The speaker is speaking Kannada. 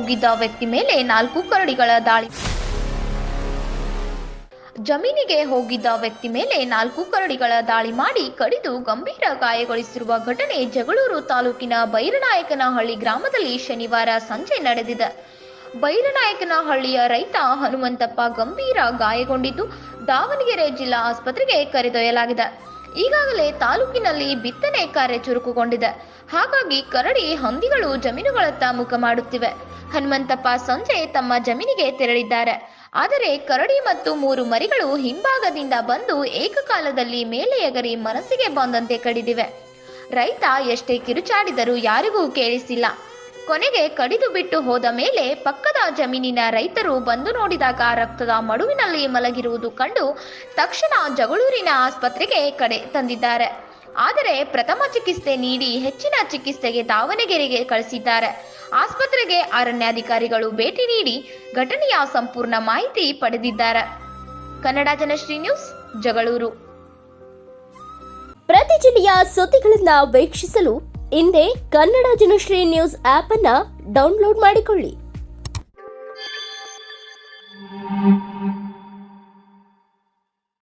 ಹೋಗಿದ್ದ ವ್ಯಕ್ತಿ ಮೇಲೆ ನಾಲ್ಕು ಕರಡಿಗಳ ದಾಳಿ. ಜಮೀನಿಗೆ ಹೋಗಿದ್ದ ವ್ಯಕ್ತಿ ಮೇಲೆ ನಾಲ್ಕು ಕರಡಿಗಳ ದಾಳಿ ಮಾಡಿ ಕಡಿದು ಗಂಭೀರ ಗಾಯಗೊಳಿಸಿರುವ ಘಟನೆ ಜಗಳೂರು ತಾಲೂಕಿನ ಬೈರನಾಯಕನಹಳ್ಳಿ ಗ್ರಾಮದಲ್ಲಿ ಶನಿವಾರ ಸಂಜೆ ನಡೆದಿದೆ. ಬೈರನಾಯಕನಹಳ್ಳಿಯ ರೈತ ಹನುಮಂತಪ್ಪ ಗಂಭೀರ ಗಾಯಗೊಂಡಿದ್ದು ದಾವಣಗೆರೆ ಜಿಲ್ಲಾ ಆಸ್ಪತ್ರೆಗೆ ಕರೆದೊಯ್ಯಲಾಗಿದೆ. ಈಗಾಗಲೇ ತಾಲೂಕಿನಲ್ಲಿ ಬಿತ್ತನೆ ಕಾರ್ಯ ಚುರುಕುಗೊಂಡಿದೆ. ಹಾಗಾಗಿ ಕರಡಿ ಹಂದಿಗಳು ಜಮೀನುಗಳತ್ತ ಮುಖ ಮಾಡುತ್ತಿವೆ. ಹನುಮಂತಪ್ಪ ಸಂಜೆ ತಮ್ಮ ಜಮೀನಿಗೆ ತೆರಳಿದ್ದಾರೆ. ಆದರೆ ಕರಡಿ ಮತ್ತು ಮೂರು ಮರಿಗಳು ಹಿಂಭಾಗದಿಂದ ಬಂದು ಏಕಕಾಲದಲ್ಲಿ ಮೇಲೆ ಎಗರಿ ಮನಸ್ಸಿಗೆ ಬಂದಂತೆ ಕಡಿದಿವೆ. ರೈತ ಎಷ್ಟೇ ಕಿರುಚಾಡಿದರೂ ಯಾರಿಗೂ ಕೇಳಿಸಿಲ್ಲ. ಕೊನೆಗೆ ಕಡಿದು ಬಿಟ್ಟು ಹೋದ ಮೇಲೆ ಪಕ್ಕದ ಜಮೀನಿನ ರೈತರು ಬಂದು ನೋಡಿದಾಗ ರಕ್ತದ ಮಡುವಿನಲ್ಲಿ ಮಲಗಿರುವುದು ಕಂಡು ತಕ್ಷಣ ಜಗಳೂರಿನ ಆಸ್ಪತ್ರೆಗೆ ಕಡೆ ತಂದಿದ್ದಾರೆ. ಆದರೆ ಪ್ರಥಮ ಚಿಕಿತ್ಸೆ ನೀಡಿ ಹೆಚ್ಚಿನ ಚಿಕಿತ್ಸೆಗೆ ದಾವಣಗೆರೆಗೆ ಕಳಿಸಿದ್ದಾರೆ. ಆಸ್ಪತ್ರೆಗೆ ಅರಣ್ಯಾಧಿಕಾರಿಗಳು ಭೇಟಿ ನೀಡಿ ಘಟನೆಯ ಸಂಪೂರ್ಣ ಮಾಹಿತಿ ಪಡೆದಿದ್ದಾರೆ. ಕನ್ನಡ ಜನಶ್ರೀ ನ್ಯೂಸ್, ಜಗಳೂರು. ಪ್ರತಿ ಜಿಲ್ಲೆಯ ಸುದ್ದಿಗಳನ್ನ ವೀಕ್ಷಿಸಲು ಹಿಂದೆ ಕನ್ನಡ ಜನಶ್ರೀ ನ್ಯೂಸ್ ಆಪ್ ಅನ್ನ ಡೌನ್ಲೋಡ್ ಮಾಡಿಕೊಳ್ಳಿ.